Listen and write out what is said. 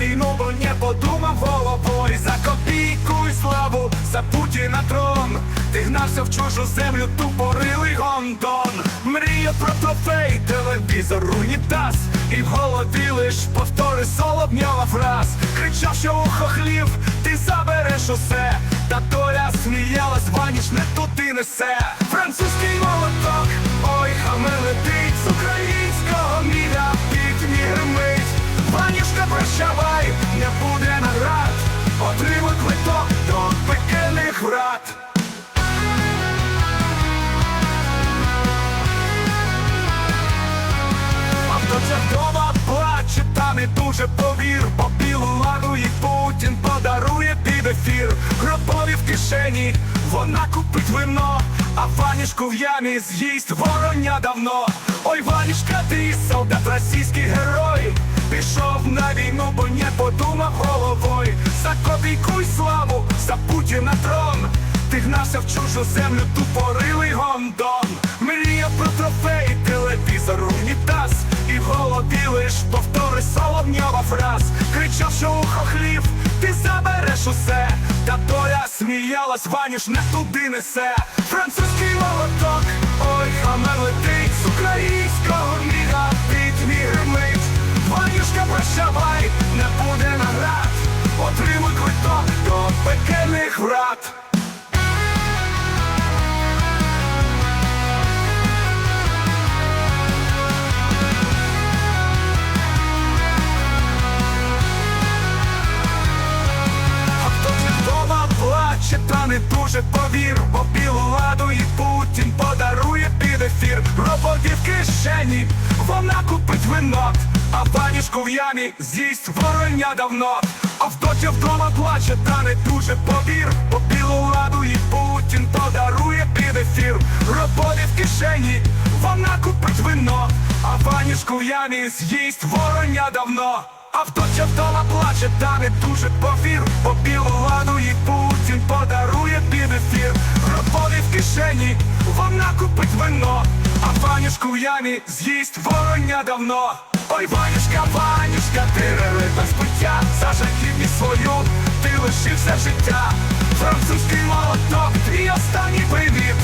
не подумав головою. За копійку і славу, за Путіна трон. Ти гнався в чужу землю, тупорилий гондон. Мрія про трофей, телевізор, унітаз. І в голові лиш повтори солобньова фраз. Кричав, що у хохлів ти забереш усе. Та доля сміялась, ваніш не туди несе. Французький молоток, не дуже повір По білу ладу і Путін подарує під ефір. Гробові в кишені, вона купить вино А ванішку в ямі з'їсть вороня давно. Ой, ванішка, ти солдат, російський герой. Пішов на війну, бо не подумав головою. За копійку й славу, за Путіна трон. Ти гнався в чужу землю, тупорилий гондон соловньова Кричав, що у хохлів ти забереш усе. Та доля сміялась, ваніш не туди несе. Французький молоток, ой, хаме летить З українського міга пітьмі гримить Ванюшка, прощавай, не буде наград. Отримуй квиток до пекельних врат не дуже повір Бо білу ладу і Путін подарує під ефір. Роботі в кишені, вона купить вино А панішку в ямі з'їсть вороня давно. А вдотя вдома плаче, та не дуже повір Бо білу ладу і Путін подарує під ефір. Роботі в кишені, вона купить вино А панішку в ямі з'їсть вороня давно. А вдотя вдома плаче, та не дуже повір Бо білу ладу А в ямі з'їсть вороня давно. Ой, Ванюшка, Ванюшка, ти релита збиття За жахівність свою ти лишився життя. Французький молоток, твій останній привіт